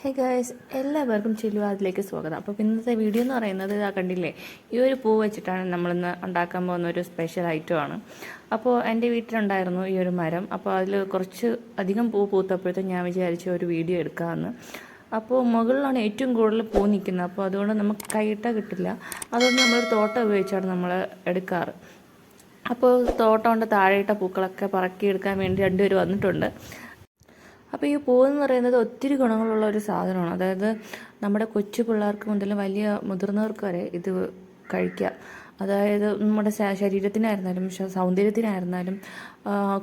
Hey guys എല്ലാവർക്കും ചില്ലുവാതിലേക്ക് സ്വാഗതം. അപ്പോൾ ഇന്നത്തെ വീഡിയോ എന്ന് പറയുന്നത് ഇതാ കണ്ടില്ലേ? ഈ ഒരു പൂ വെച്ചിട്ടാണ് നമ്മളിന്ന് ഉണ്ടാക്കാൻ പോകുന്ന ഒരു സ്പെഷ്യൽ ഐറ്റമാണ് അപ്പോൾ എന്റെ വീട്ടിലുണ്ടായിരുന്നു ഈ ഒരു മരം. അപ്പോൾ അതിൽ കുറച്ച് അധികം പൂ പൂത്തപ്പോഴത്തേക്കും ഞാൻ വിചാരിച്ച ഒരു വീഡിയോ എടുക്കാമെന്ന് അപ്പോൾ മുകളിലാണ് ഏറ്റവും കൂടുതൽ പൂ നിൽക്കുന്നത്. അപ്പോൾ അതുകൊണ്ട് നമുക്ക് കൈയിട്ട കിട്ടില്ല. അതുകൊണ്ട് നമ്മളൊരു തോട്ടം ഉപയോഗിച്ചാണ് നമ്മൾ എടുക്കാറ്. അപ്പോൾ തോട്ടം കൊണ്ട് താഴെയിട്ട പൂക്കളൊക്കെ പറക്കിയെടുക്കാൻ വേണ്ടി രണ്ടുപേർ വന്നിട്ടുണ്ട്. അപ്പോൾ ഈ പൂവെന്ന് പറയുന്നത് ഒത്തിരി ഗുണങ്ങളുള്ള ഒരു സാധനമാണ്. അതായത് നമ്മുടെ കൊച്ചു പിള്ളേർക്ക് മുതൽ വലിയ മുതിർന്നവർക്ക് വരെ ഇത് കഴിക്കുക അതായത് നമ്മുടെ ശരീരത്തിനായിരുന്നാലും സൗന്ദര്യത്തിനായിരുന്നാലും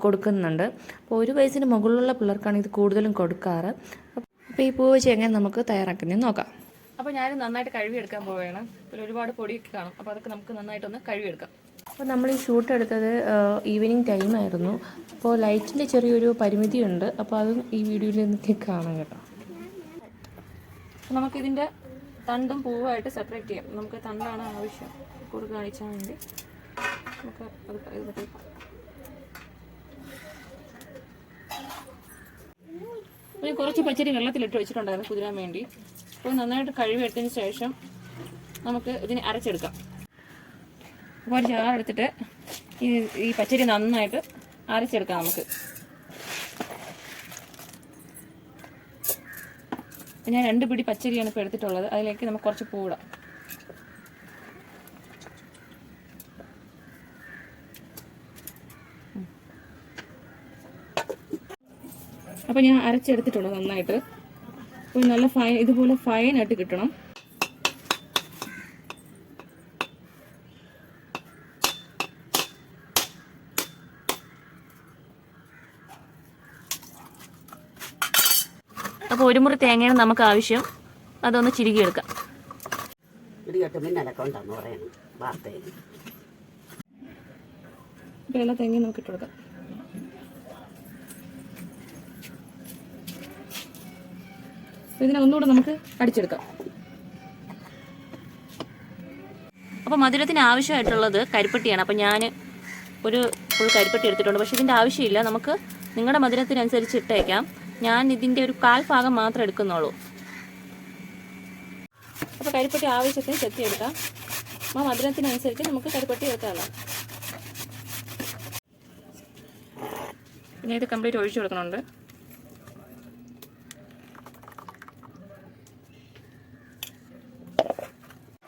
കൊടുക്കുന്നുണ്ട്. അപ്പോൾ ഒരു വയസ്സിന് മുകളിലുള്ള പിള്ളേർക്കാണ് ഇത് കൂടുതലും കൊടുക്കാറ്. അപ്പോൾ ഈ പൂ വെച്ച് എങ്ങനെ നമുക്ക് തയ്യാറാക്കുന്നതെന്ന് നോക്കാം. അപ്പോൾ ഞാൻ നന്നായിട്ട് കഴുകിയെടുക്കാൻ പോവുകയാണ്. ഒരുപാട് പൊടിയൊക്കെ കാണും. അപ്പോൾ അതൊക്കെ നമുക്ക് നന്നായിട്ടൊന്ന് കഴുകിയെടുക്കാം. അപ്പോൾ നമ്മൾ ഈ ഷൂട്ട് എടുത്തത് ഈവനിങ് ടൈമായിരുന്നു അപ്പോൾ ലൈറ്റിന്റെ ചെറിയൊരു പരിമിതിയുണ്ട്. അപ്പോൾ അതും ഈ വീഡിയോയിൽ നിന്നൊക്കെ കാണാം കേട്ടോ. നമുക്കിതിന്റെ തണ്ടും പൂവായിട്ട് സെപ്പറേറ്റ് ചെയ്യാം. നമുക്ക് തണ്ടാണ് ആവശ്യം. കൂടുതൽ കാണിച്ചാൽ വേണ്ടി. നമുക്ക് അത് ഇത് കുറച്ച് പച്ചരി വെള്ളത്തിലിട്ട് വെച്ചിട്ടുണ്ടായിരുന്നു കുതിരാൻ വേണ്ടി. അപ്പോൾ നന്നായിട്ട് കഴുകി എടുത്തതിന് ശേഷം നമുക്ക് ഇതിനെ അരച്ചെടുക്കാം. അപ്പോൾ ഒരു ഈ ഈ പച്ചരി നന്നായിട്ട് അരച്ചെടുക്കാം നമുക്ക്. ഞാൻ രണ്ട് പിടി പച്ചരിയാണ് ഇപ്പോൾ എടുത്തിട്ടുള്ളത്. അതിലേക്ക് നമുക്ക് കുറച്ച് പൂവിടാം. അപ്പോൾ ഞാൻ അരച്ചെടുത്തിട്ടുണ്ട് നന്നായിട്ട്. അപ്പോൾ നല്ല ഫൈൻ ഇതുപോലെ ഫൈനായിട്ട് കിട്ടണം. അപ്പോൾ ഒരു മുറി തേങ്ങയാണ് നമുക്ക് ആവശ്യം. അതൊന്ന് ചിരുകിയെടുക്കാം എടുക്കാം. തേങ്ങ നമുക്ക് ഇട്ട് കൊടുക്കാം. ഇതിനെ ഒന്നുകൂടെ നമുക്ക് അടിച്ചെടുക്കാം. അപ്പോൾ മധുരത്തിന് ആവശ്യമായിട്ടുള്ളത് കരിപ്പട്ടിയാണ്. അപ്പോൾ ഞാൻ ഒരു ഫുൾ കരിപ്പട്ടി എടുത്തിട്ടുണ്ട്. പക്ഷേ ഇതിന്റെ ആവശ്യമില്ല. നമുക്ക് നിങ്ങളുടെ മധുരത്തിനനുസരിച്ച് ഇട്ടേക്കാം. ഞാൻ ഇതിന്റെ ഒരു കാൽ ഭാഗം മാത്രം എടുക്കുന്നുള്ളൂ. അപ്പോൾ കരിപ്പട്ടി ആവശ്യത്തിന് ചെത്തിയെടുക്കാം. ആ മധുരത്തിനനുസരിച്ച് നമുക്ക് കരിപ്പട്ടി എടുക്കാമല്ലോ. പിന്നെ ഇത് കംപ്ലീറ്റ് ഒഴിച്ചു കൊടുക്കണുണ്ട്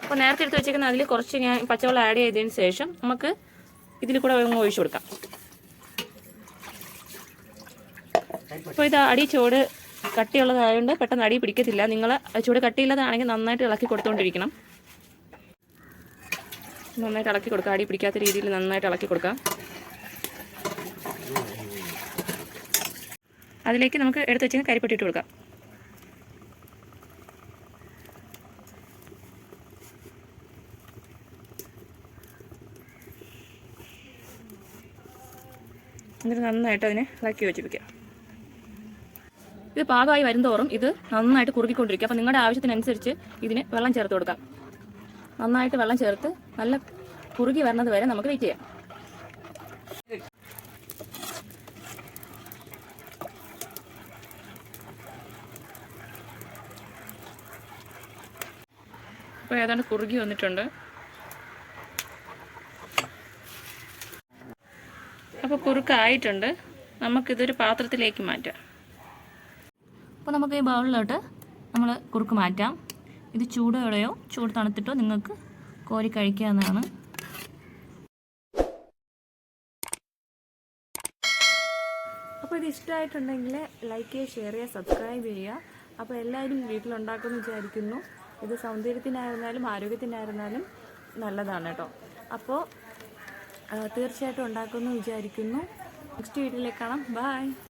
അപ്പോൾ നേരത്തെ എടുത്ത് വെച്ചേക്കുന്ന അതിൽ കുറച്ച് ഞാൻ പച്ചവെള്ളം ആഡ് ചെയ്തതിന് ശേഷം നമുക്ക് ഇതിൽ കൂടെ ഒഴിച്ചു കൊടുക്കാം. അപ്പോൾ ഇത് അടി ചൂട് കട്ടിയുള്ളതായതുകൊണ്ട് പെട്ടെന്ന് അടി പിടിക്കത്തില്ല. നിങ്ങൾ ചൂട് കട്ടിയില്ലാതാണെങ്കിൽ നന്നായിട്ട് ഇളക്കി കൊടുത്തുകൊണ്ടിരിക്കണം നന്നായിട്ട് ഇളക്കി കൊടുക്കുക. അടി പിടിക്കാത്ത രീതിയിൽ നന്നായിട്ട് ഇളക്കി കൊടുക്കാം അതിലേക്ക് നമുക്ക് എടുത്ത് വെച്ചാൽ കരിപ്പെട്ടിട്ട് കൊടുക്കാം. എന്നിട്ട് നന്നായിട്ട് അതിനെ ഇളക്കി വെച്ചിരിക്കുക ഇത് പാകമായി വരുന്തോറും ഇത് നന്നായിട്ട് കുറുകിക്കൊണ്ടിരിക്കും. അപ്പോൾ നിങ്ങളുടെ ആവശ്യത്തിനനുസരിച്ച് ഇതിന് വെള്ളം ചേർത്ത് കൊടുക്കാം. നന്നായിട്ട് വെള്ളം ചേർത്ത് നല്ല കുറുകി വരുന്നത് വരെ നമുക്ക് വെയിറ്റ് ചെയ്യാം. അപ്പോൾ ഏതാണ്ട് കുറുകി വന്നിട്ടുണ്ട്. അപ്പോൾ കുറുക്കായിട്ടുണ്ട്. നമുക്കിതൊരു പാത്രത്തിലേക്ക് മാറ്റാം. അപ്പോൾ നമുക്ക് ഈ ബൗളിലോട്ട് നമ്മൾ കുറുക്ക് മാറ്റാം. ഇത് ചൂടോടെയോ ചൂട് തണുത്തിട്ടോ നിങ്ങൾക്ക് കോരി കഴിക്കാവുന്നതാണ്. അപ്പോൾ ഇത് ഇഷ്ടമായിട്ടുണ്ടെങ്കിൽ ലൈക്ക് ചെയ്യുക ഷെയർ ചെയ്യുക സബ്സ്ക്രൈബ് ചെയ്യുക. അപ്പോൾ എല്ലാവരും വീട്ടിലുണ്ടാക്കുമെന്ന് വിചാരിക്കുന്നു. ഇത് സൗന്ദര്യത്തിനായിരുന്നാലും ആരോഗ്യത്തിനായിരുന്നാലും നല്ലതാണ് കേട്ടോ. അപ്പോൾ തീർച്ചയായിട്ടും ഉണ്ടാക്കുമെന്ന് വിചാരിക്കുന്നു. നെക്സ്റ്റ് വീട്ടിലേക്ക് കാണാം. ബൈ